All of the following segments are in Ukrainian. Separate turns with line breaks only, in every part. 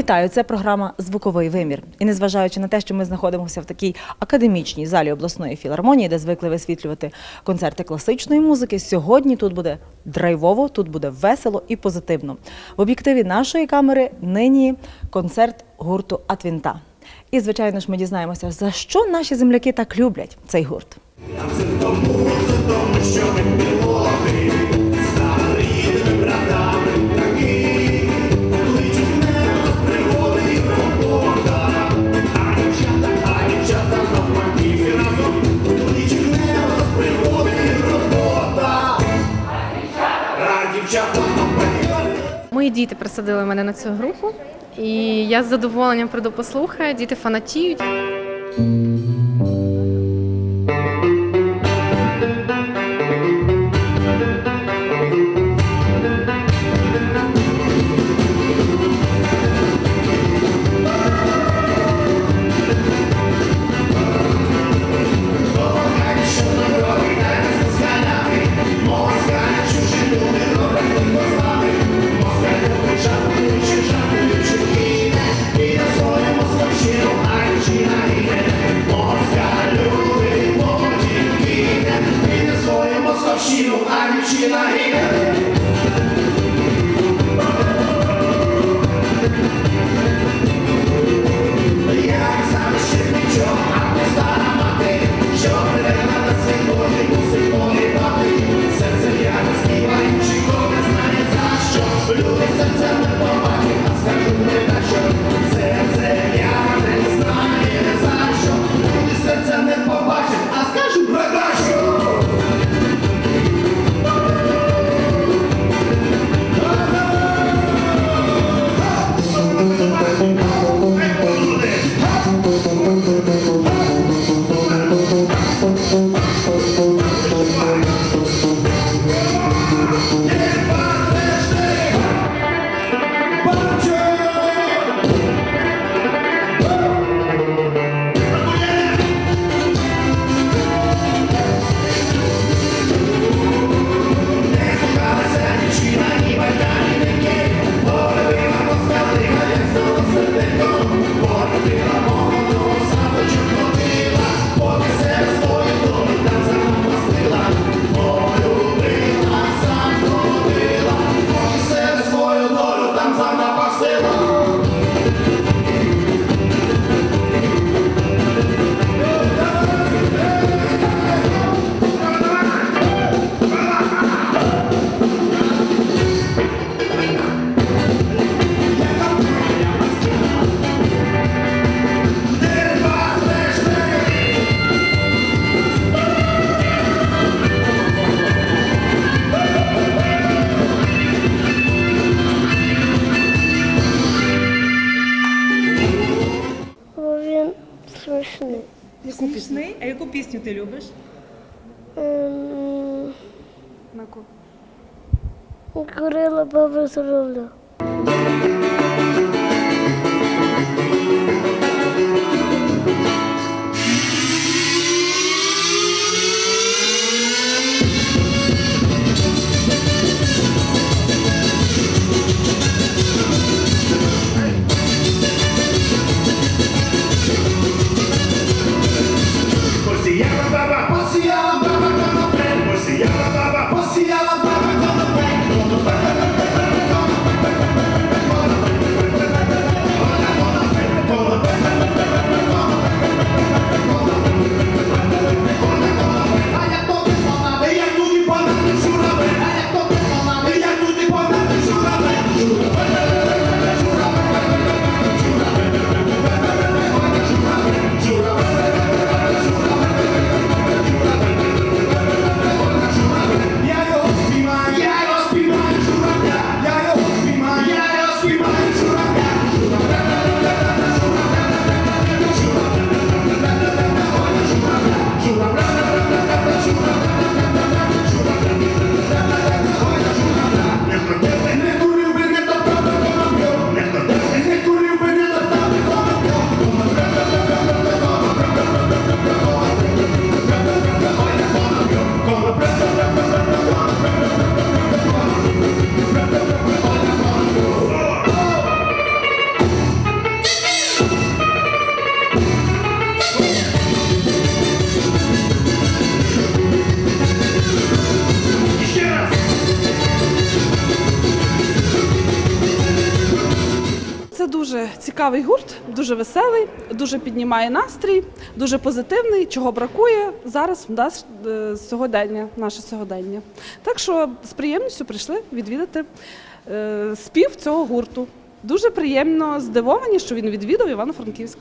Вітаю, це програма Звуковий вимір. І незважаючи на те, що ми знаходимося в такій академічній залі обласної філармонії, де звикли висвітлювати концерти класичної музики, сьогодні тут буде драйвово, тут буде весело і позитивно. В об'єктиві нашої камери нині концерт гурту Атвінта. І, звичайно ж, ми дізнаємося, за що наші земляки так люблять цей гурт.
Діти присадили мене на цю групу, і я з задоволенням прийду послухаю. Діти фанатіють.
Ти любиш?
Ем, Курила баба з руля.
Дуже цікавий гурт, дуже веселий, дуже піднімає настрій, дуже позитивний, чого бракує зараз в нас е, сьогодення, наше сьогодення. Так що з приємністю прийшли відвідати е, спів цього гурту. Дуже приємно здивовані, що він відвідав Івано-Франківськ.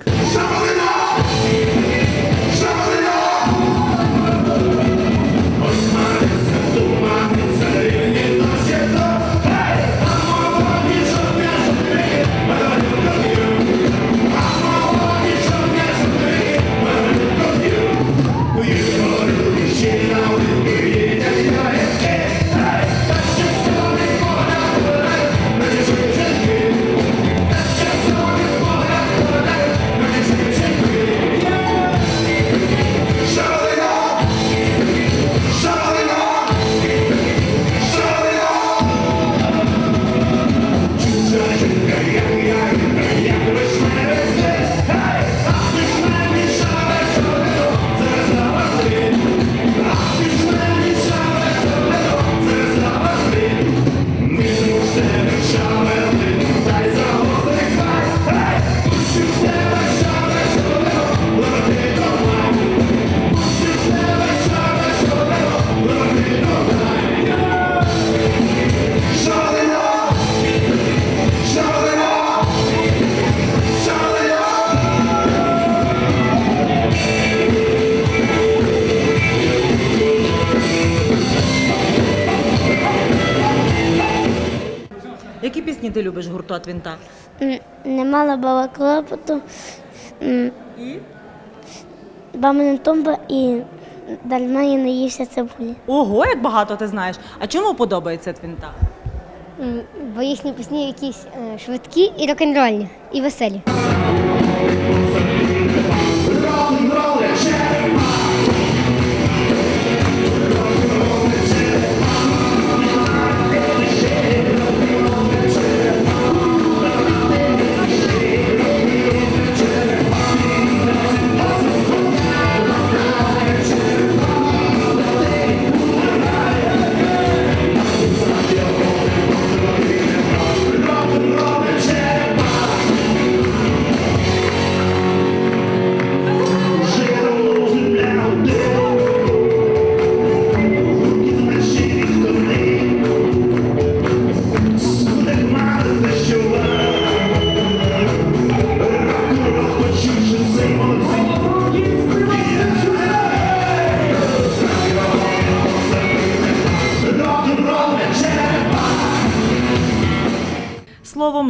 Пісні ти любиш гурту Атвінта?
М, Не мала бала клопоту.
І?
Бамина тумба і дальма я наївся цибулі.
Ого, як багато ти знаєш. А чому подобається Твінта?
Бо їхні пісні якісь е, швидкі і рок-н-рольні, і веселі.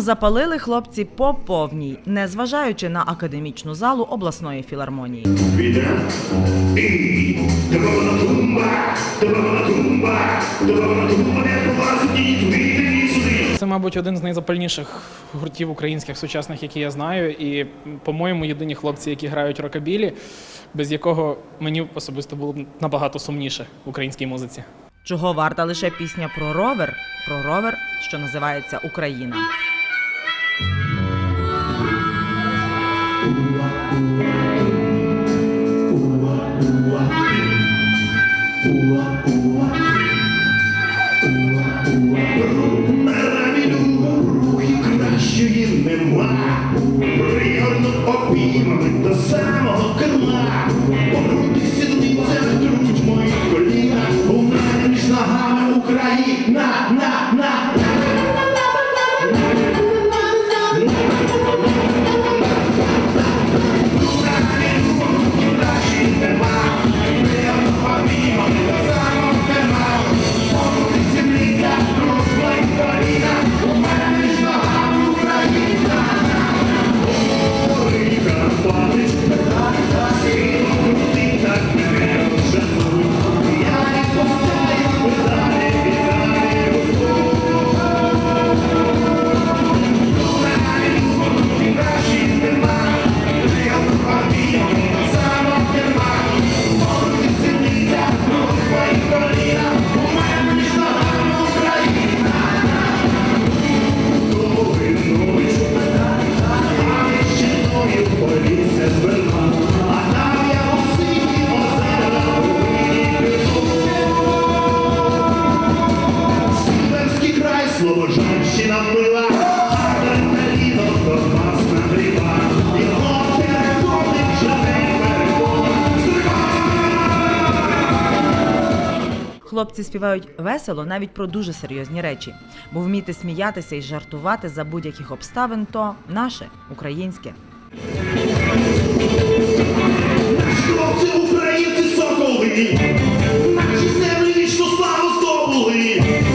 Запалили хлопці по повній, незважаючи на академічну залу обласної філармонії.
Не.
Це, мабуть, один з найзапальніших гуртів українських сучасних, які я знаю. І, по-моєму, єдині хлопці, які грають рокабілі, без якого мені особисто було б набагато сумніше в українській музиці.
Чого варта лише пісня про ровер, про ровер, що називається Україна.
Самого керма. Покрути сідниця, труть мої коліна. У мене між ногами Україна, на, на,
хлопці співають весело навіть про дуже серйозні речі, бо вміти сміятися і жартувати за будь-яких обставин то наше українське.
Хлопці, українці, соколи, наші землі вічно славу здобули.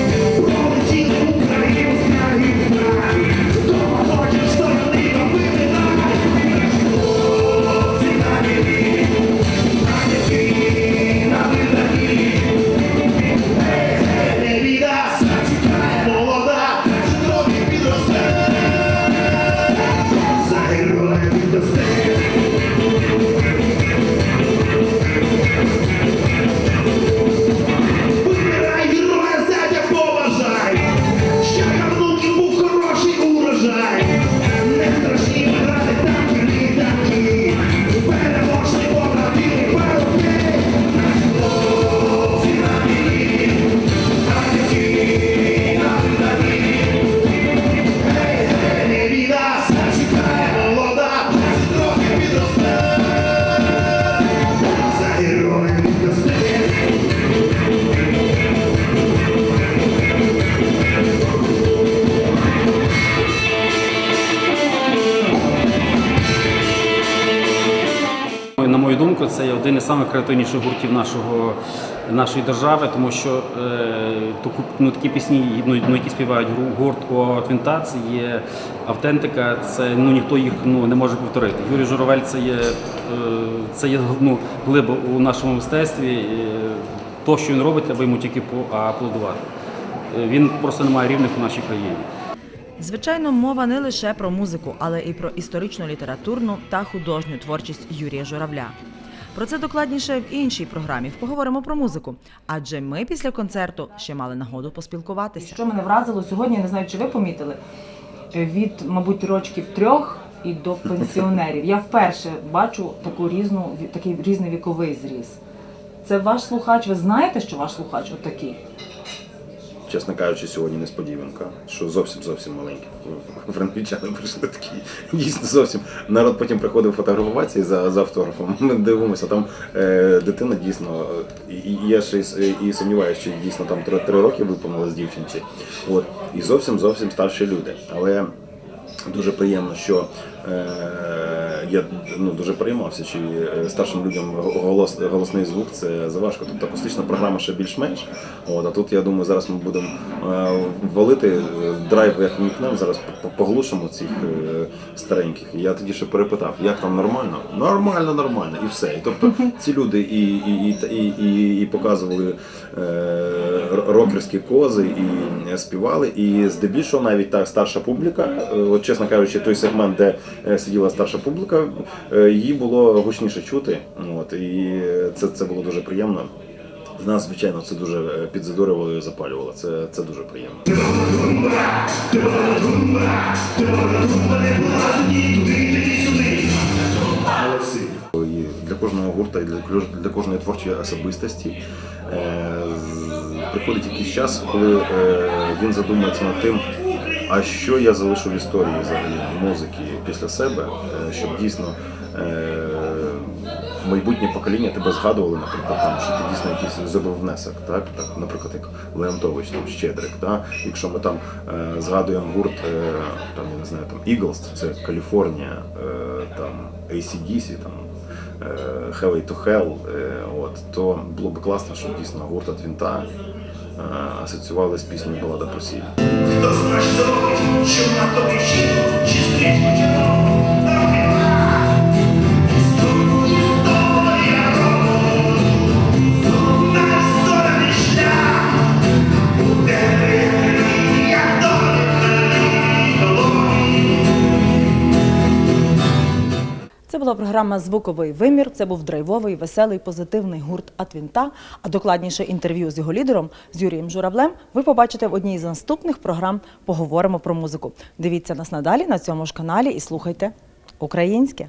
На
це є один із самих креативніших гуртів нашого, нашої держави, тому що е, ну, такі пісні, ну, ну, які співають гурт о Твінта, є автентика, це ну, ніхто їх ну, не може повторити. Юрій Журавель це є, е, це є ну, глиба у нашому мистецтві. То, що він робить, треба йому тільки поаплодувати. Е, Він просто не має рівних у нашій країні.
Звичайно, мова не лише про музику, але і про історично літературну та художню творчість Юрія Журавля. Про це докладніше в іншій програмі. Поговоримо про музику. Адже ми після концерту ще мали нагоду поспілкуватися. Що мене вразило сьогодні, не знаю, чи ви помітили від, мабуть, рочків трьох і до пенсіонерів. Я вперше бачу таку різну такий різний віковий зріз. Це ваш слухач. Ви знаєте, що ваш слухач отакий?
Чесно кажучи, сьогодні несподіванка, що зовсім зовсім маленькі франківчани прийшли такі. Дійсно зовсім. Народ потім приходив фотографуватися за, за автографом. Ми дивимося, там е, дитина дійсно, і, і я ще й, і сумніваюся, що дійсно там три, три роки виповнилось дівчинці. От. І зовсім зовсім старші люди. Але дуже приємно, що е, я ну, дуже переймався, чи е, старшим людям голос, голосний звук це заважко. Тобто акустична програма ще більш-менш. А тут я думаю, зараз ми будемо е, валити е, драйв, як вмікнемо, зараз поглушимо цих стареньких. І я тоді ще перепитав, як там нормально? Нормально, нормально, і все. І тобто ці люди і, і, і, і, і, і показували рокерські кози, і співали. І здебільшого навіть та старша публіка, от чесно кажучи, той сегмент, де сиділа старша публіка, е, її було гучніше чути. От, і це, це було дуже приємно. Нас, звичайно, це дуже е, підзадорювало і запалювало. Це, це дуже приємно. І для кожного гурта і для, для кожної творчої особистості е, приходить якийсь час, коли е, він задумується над тим, а що я залишу в історії взагалі музики після себе, е, щоб дійсно е, майбутнє покоління тебе згадували, наприклад, там, що ти дійсно якийсь зробив внесок, так? так наприклад, як Леонтович, там, Щедрик. Так? Якщо ми там е, згадуємо гурт, там, я не знаю, там Eagles, це Каліфорнія, там ACDC, там Heavy to Hell, от, то було б класно, щоб дійсно гурт від Вінта е, асоціювали з піснею Балада про сіль.
Програма Звуковий вимір. Це був драйвовий, веселий, позитивний гурт Атвінта. А докладніше інтерв'ю з його лідером з Юрієм Журавлем ви побачите в одній з наступних програм Поговоримо про музику. Дивіться нас надалі на цьому ж каналі і слухайте українське.